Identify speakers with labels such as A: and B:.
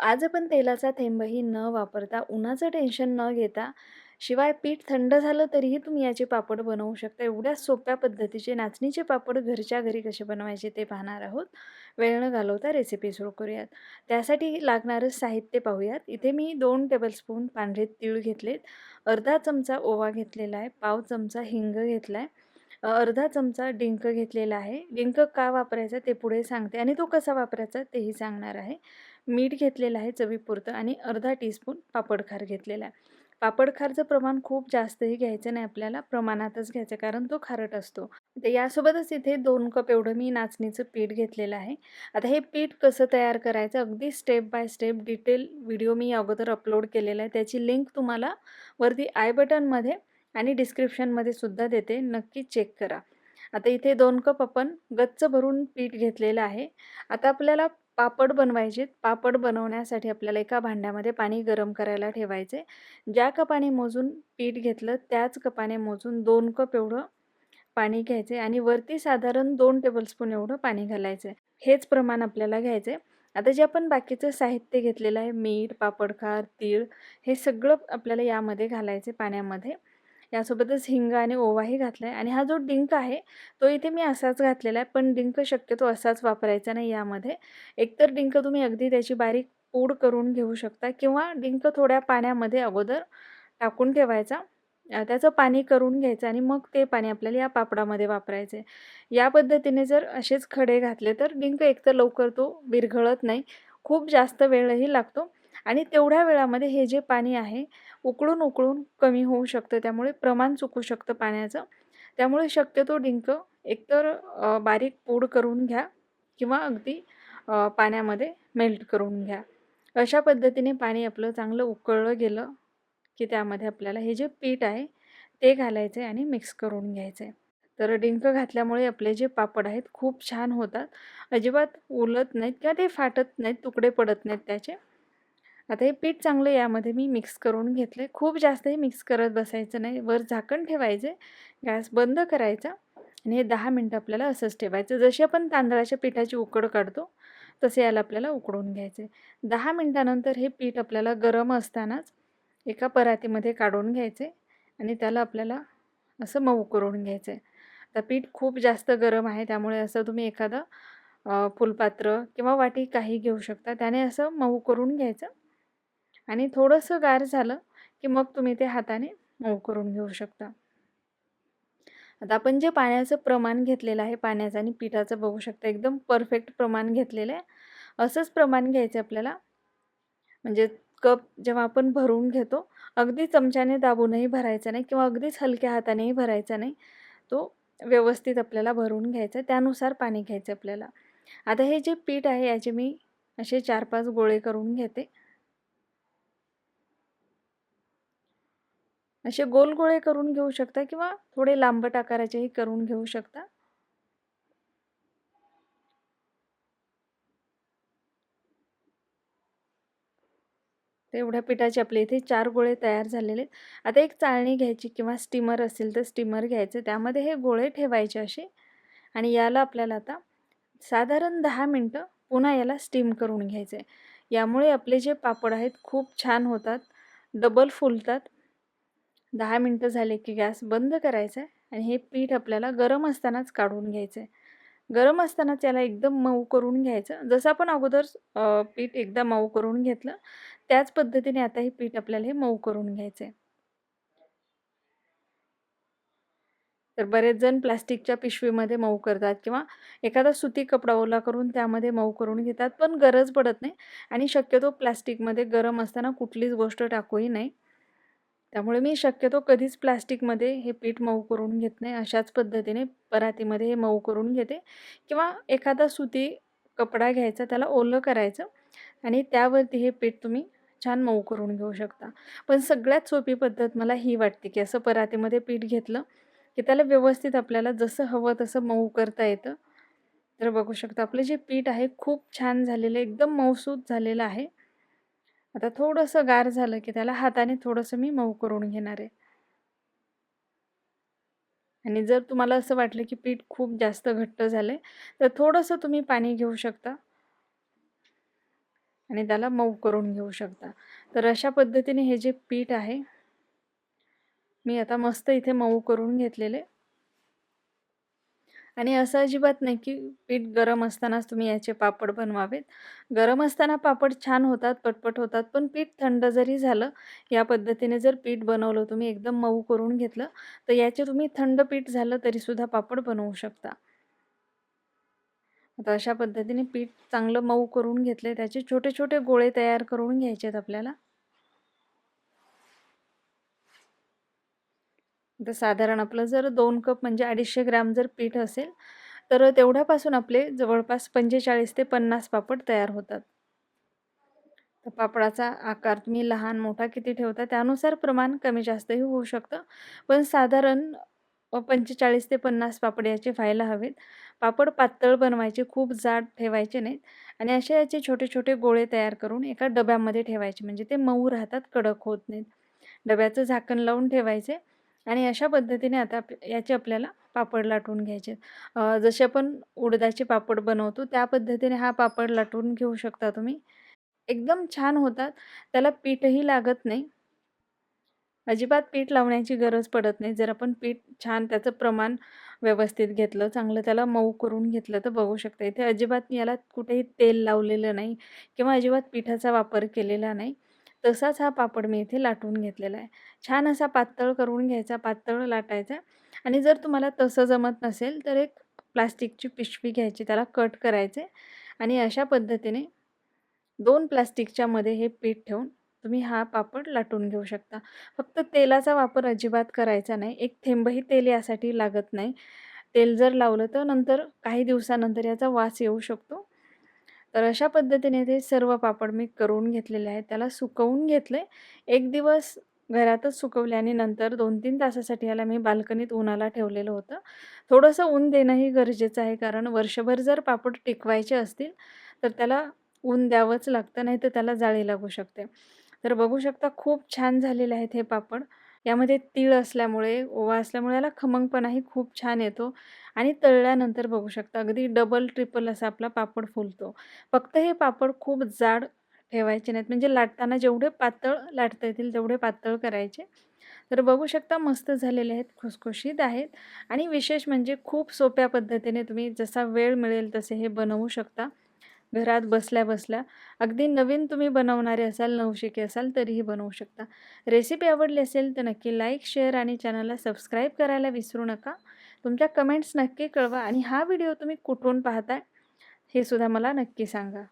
A: आज आपण तेलाचा थेंबही न वापरता, उन्हाचं टेन्शन न घेता, शिवाय पीठ थंड झालं तरीही तुम्ही याचे पापड बनवू शकता. एवढ्या सोप्या पद्धतीचे नाचणीचे पापड घरच्या घरी कसे बनवायचे ते पाहणार आहोत. वेळ न घालवता रेसिपी सुरू करूयात. त्यासाठी लागणारं साहित्य पाहूयात. इथे मी दोन टेबलस्पून पांढरे तीळ घेतलेत, अर्धा चमचा ओवा घेतलेला आहे, पाव चमचा हिंग घेतला आहे, अर्धा चमचा डिंक घेतलेला आहे. डिंक का वापरायचा ते पुढे सांगते आणि तो कसा वापरायचा तेही सांगणार आहे. मीठ घेतलेलं आहे चवीपुरतं आणि अर्धा टीस्पून पापडखार घेतलेला आहे. पापडखारचं प्रमाण खूप जास्तही घ्यायचं नाही आपल्याला, प्रमाणातच घ्यायचं कारण तो खारट असतो. तर यासोबतच इथे दोन कप एवढं मी नाचणीचं पीठ घेतलेलं आहे. आता हे पीठ कसं तयार करायचं अगदी step by step detail video मी अगोदर अपलोड केलेला आहे. त्याची लिंक तुम्हाला वरती आय बटनमध्ये आणि डिस्क्रिप्शनमध्ये सुद्धा देते. नक्की चेक करा. आता इथे दोन कप आपण गच्च भरून पीठ घेतलेलं आहे. आता आपल्याला पापड बनवायचे पापड बनवण्यासाठी आपल्याला एका भांड्यामध्ये पाणी गरम करायला ठेवायचे. ज्या कपाने मोजून पीठ घेतलं त्याच कपाने मोजून दोन कप एवढं पाणी घ्यायचे आणि वरती साधारण दोन टेबलस्पून एवढं पाणी घालायचं. हेच प्रमाण आपल्याला घ्यायचे. आता जे आपण बाकीचं साहित्य घेतलेलं आहे मीठ पापडखार तीळ हे सगळं आपल्याला यामध्ये घालायचे पाण्यामध्ये. यासोबतच हिंग आणि ओवाही घातला आहे आणि हा जो डिंक आहे तो इथे मी असाच घातलेला आहे पण डिंक शक्यतो असाच वापरायचा नाही यामध्ये. एकतर डिंक तुम्ही अगदी त्याची बारीक पूड करून घेऊ शकता किंवा डिंक थोड्या पाण्यामध्ये अगोदर टाकून ठेवायचा. त्याचं पाणी करून घ्यायचं आणि मग ते पाणी आपल्याला या पापडामध्ये वापरायचे या पद्धतीने जर असेच खडे घातले तर डिंक एकतर लवकर तो विरघळत नाही. खूप जास्त वेळही लागतो. आणि तेवढ्या वेळामध्ये हे जे पाणी आहे उकळून उकळून कमी होऊ शकतं. त्यामुळे प्रमाण चुकू शकतं पाण्याचं. त्यामुळे शक्यतो डिंक एकतर बारीक पूड करून घ्या किंवा अगदी पाण्यामध्ये मेल्ट करून घ्या. अशा पद्धतीने पाणी आपलं चांगलं उकळलं गेलं की त्यामध्ये आपल्याला हे जे पीठ आहे ते घालायचं आहे आणि मिक्स करून घ्यायचं आहे तर डिंक घातल्यामुळे आपले जे पापड आहेत खूप छान होतात. अजिबात उलत नाहीत किंवा ते फाटत नाहीत तुकडे पडत नाहीत त्याचे. आता हे पीठ चांगलं यामध्ये मी मिक्स करून घेतले खूप जास्तही मिक्स करत बसायचं नाही. वर झाकण ठेवायचे. गॅस बंद करायचा. आणि हे दहा मिनटं आपल्याला असंच ठेवायचं. जशी आपण तांदळाच्या पिठाची उकड काढतो तसे याला आपल्याला उकडून घ्यायचे. दहा मिनटानंतर हे पीठ आपल्याला गरम असतानाच एका परातीमध्ये काढून घ्यायचे आणि त्याला आपल्याला असं मऊ करून घ्यायचं. आहे तर पीठ खूप जास्त गरम आहे त्यामुळे असं तुम्ही एखादं फुलपात्र किंवा वाटी काही घेऊ शकता. त्याने असं मऊ करून घ्यायचं. आणि थोडंसं गार झालं की मग तुम्ही ते हाताने मऊ करून घेऊ शकता. आता आपण जे पाण्याचं प्रमाण घेतलेलं आहे पाण्याचं आणि पिठाचं बघू शकता एकदम परफेक्ट प्रमाण घेतलेलं आहे. असंच प्रमाण घ्यायचं आपल्याला. म्हणजे कप जेव्हा आपण भरून घेतो अगदी चमच्याने दाबूनही भरायचा नाही किंवा अगदीच हलक्या हातानेही भरायचा नाही. तो व्यवस्थित आपल्याला भरून घ्यायचा त्यानुसार पाणी घ्यायचं आपल्याला. आता हे जे पीठ आहे याचे मी असे चार पाच गोळे करून घेते. असे गोल गोळे करून घेऊ शकता किंवा थोडे लांबट आकाराचेही करून घेऊ शकता? एवढ्या पिठाचे आपले इथे चार गोळे तयार झालेले आता एक चाळणी घ्यायची किंवा स्टीमर असेल तर स्टीमर घ्यायचं. त्यामध्ये हे गोळे ठेवायचे असे आणि याला आपल्याला आता साधारण दहा मिनटं पुन्हा याला स्टीम करून घ्यायचे यामुळे आपले जे पापड आहेत खूप छान होतात डबल फुलतात दहा मिनटं झाले की गॅस बंद करायचा आहे आणि हे पीठ आपल्याला गरम असतानाच काढून घ्यायचं आहे गरम असतानाच याला एकदम मऊ करून घ्यायचं. जसं आपण अगोदर पीठ एकदा मऊ करून घेतलं त्याच पद्धतीने आता हे पीठ आपल्याला हे मऊ करून घ्यायचं आहे तर बरेच जण प्लास्टिकच्या पिशवीमध्ये मऊ करतात किंवा एखादा सुती कपडा ओला करून त्यामध्ये मऊ करून घेतात पण गरज पडत नाही आणि शक्यतो प्लास्टिकमध्ये गरम असताना कुठलीच गोष्ट टाकूही नाही. त्यामुळे मी शक्यतो कधीच प्लास्टिकमध्ये हे पीठ मऊ करून घेत नाही. अशाच पद्धतीने परातीमध्ये हे मऊ करून घेते. किंवा एखादा सुती कपडा घ्यायचा त्याला ओलं करायचं आणि त्यावरती हे पीठ तुम्ही छान मऊ करून घेऊ शकता. पण सगळ्यात सोपी पद्धत मला ही वाटते की असं परातीमध्ये पीठ घेतलं की त्याला व्यवस्थित आपल्याला जसं हवं तसं मऊ करता येतं. तर बघू शकता आपलं जे पीठ आहे खूप छान झालेलं एकदम मऊसूत झालेलं आहे. आता थोडंसं गार झालं की त्याला हाताने थोडंसं मी मऊ करून घेणार आहे. आणि जर तुम्हाला असं वाटलं की पीठ खूप जास्त घट्ट झालं आहे तर थोडंसं तुम्ही पाणी घेऊ शकता. आणि त्याला मऊ करून घेऊ शकता. तर अशा पद्धतीने हे जे पीठ आहे मी आता मस्त इथे मऊ करून घेतलेले. आणि असं अजिबात नाही की पीठ गरम असतानाच तुम्ही याचे पापड बनवावेत. गरम असताना पापड छान होतात पटपट होतात पण पीठ थंड जरी झालं या पद्धतीने जर पीठ बनवलं तुम्ही एकदम मऊ करून घेतलं तर याचे तुम्ही थंड पीठ झालं तरीसुद्धा पापड बनवू शकता. आता अशा पद्धतीने पीठ चांगलं मऊ करून घेतले त्याचे छोटे छोटे गोळे तयार करून घ्यायचे आहेत आपल्याला. तर साधारण आपलं जर दोन कप म्हणजे अडीचशे ग्रॅम जर पीठ असेल तर तेवढ्यापासून आपले जवळपास पंचेचाळीस ते पन्नास पापड तयार होतात. तर पापडाचा आकार तुम्ही लहान मोठा किती ठेवता त्यानुसार प्रमाण कमी जास्तही होऊ शकतं. पण साधारण पंचेचाळीस ते पन्नास पापड याचे व्हायला हवेत. पापड पातळ बनवायचे खूप जाड ठेवायचे नाहीत. आणि असे याचे छोटे छोटे गोळे तयार करून एका डब्यामध्ये ठेवायचे. म्हणजे ते मऊ राहतात कडक होत नाहीत. डब्याचं झाकण लावून ठेवायचे. आणि अशा पद्धतीने आता याचे आपल्याला पापड लाटून घ्यायचे. जसे आपण उडदाचे पापड बनवतो त्या पद्धतीने हा पापड लाटून घेऊ शकता तुम्ही. एकदम छान होतात. त्याला पीठही लागत नाही. अजिबात पीठ लावण्याची गरज पडत नाही. जर आपण पीठ छान त्याचं प्रमाण व्यवस्थित घेतलं चांगलं त्याला मऊ करून घेतलं तर बघू शकता. इथे अजिबात याला कुठेही तेल लावलेलं नाही किंवा अजिबात पिठाचा वापर केलेला नाही. तसाच हा पापड मी इथे लाटून घेतलेला आहे. छान असा पातळ करून घ्यायचा पातळ लाटायचा. आणि जर तुम्हाला तसं जमत नसेल तर एक प्लास्टिकची पिशवी घ्यायची त्याला कट करायचे. आणि अशा पद्धतीने दोन प्लास्टिकच्या मध्ये हे पीठ ठेवून तुम्ही हा पापड लाटून घेऊ शकता. फक्त तेलाचा वापर अजिबात करायचा नाही. एक थेंबही तेल यासाठी लागत नाही. तेल जर लावलं तर नंतर काही दिवसानंतर याचा वास येऊ शकतो. तर अशा पद्धतीने ते सर्व पापड मी करून घेतलेले आहेत. त्याला सुकवून घेतले. एक दिवस घरातच सुकवले आणि नंतर दोन तीन तासासाठी याला मी बाल्कनीत उन्हाला ठेवलेलं होतं. थोडंसं ऊन देणंही गरजेचं आहे कारण वर्षभर जर पापड टिकवायचे असतील तर त्याला ऊन द्यावंच लागतं नाही तर त्याला जाळी लागू शकते. तर बघू शकता खूप छान झालेले आहेत हे पापड. यामध्ये तीळ असल्यामुळे ओवा असल्यामुळे याला खमंगपणाही खूप छान येतो. आणि तळल्यानंतर बघू शकता अगदी डबल ट्रिपल असा आपला पापड फुलतो. फक्त हे पापड खूप जाड ठेवायचे नाहीत. म्हणजे लाटताना जेवढे पातळ लाटता येतील तेवढे पातळ करायचे. तर बघू शकता मस्त झालेले आहेत खुसखुशीत आहेत. आणि विशेष म्हणजे खूप सोप्या पद्धतीने तुम्ही जसा वेळ मिळेल तसे हे बनवू शकता. घरात बसल्या बसल्या अगदी नवीन तुम्ही बनवणारे असाल नवशिके असाल तरीही बनवू शकता. रेसिपी आवडली असेल तर नक्की लाईक शेअर आणि चॅनलला सबस्क्राईब करायला विसरू नका. तुमच्या कमेंट्स नक्की कळवा आणि हा व्हिडिओ तुम्ही कुठून पाहताय हे सुद्धा मला नक्की सांगा.